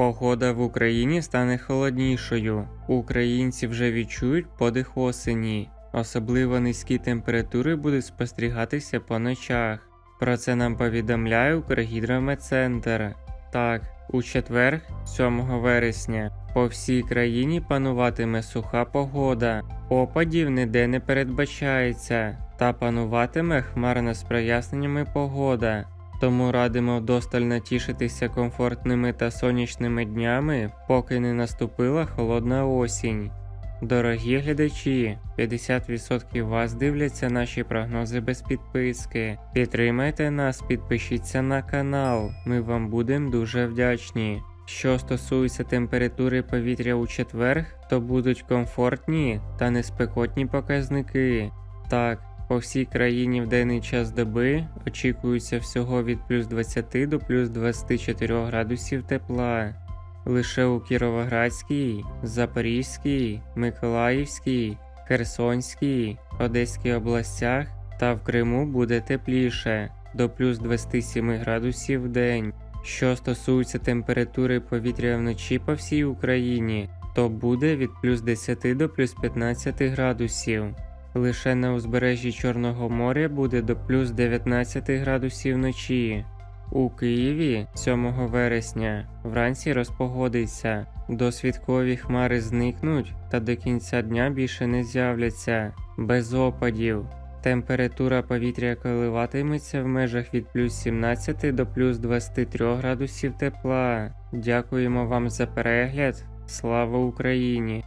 Погода в Україні стане холоднішою. Українці вже відчують подих осені. Особливо низькі температури будуть спостерігатися по ночах. Про це нам повідомляє Укргідрометцентр. Так, у четвер, 7 вересня, по всій країні пануватиме суха погода. Опадів ніде не передбачається, та пануватиме хмарна з проясненнями погода. Тому радимо вдосталь натішитися комфортними та сонячними днями, поки не наступила холодна осінь. Дорогі глядачі, 50% вас дивляться наші прогнози без підписки. Підтримайте нас, підпишіться на канал, ми вам будемо дуже вдячні. Що стосується температури повітря у четвер, то будуть комфортні та неспекотні показники. Так, по всій країні в денний час доби очікується всього від плюс 20 до плюс 24 градусів тепла. Лише у Кіровоградській, Запорізькій, Миколаївській, Херсонській, Одеській областях та в Криму буде тепліше до плюс 27 градусів в день. Що стосується температури повітря вночі по всій Україні, то буде від плюс 10 до плюс 15 градусів. Лише на узбережжі Чорного моря буде до плюс 19 градусів вночі. У Києві 7 вересня вранці розпогодиться, досвідкові хмари зникнуть та до кінця дня більше не з'являться, без опадів. Температура повітря коливатиметься в межах від плюс 17 до плюс 23 градусів тепла. Дякуємо вам за перегляд. Слава Україні!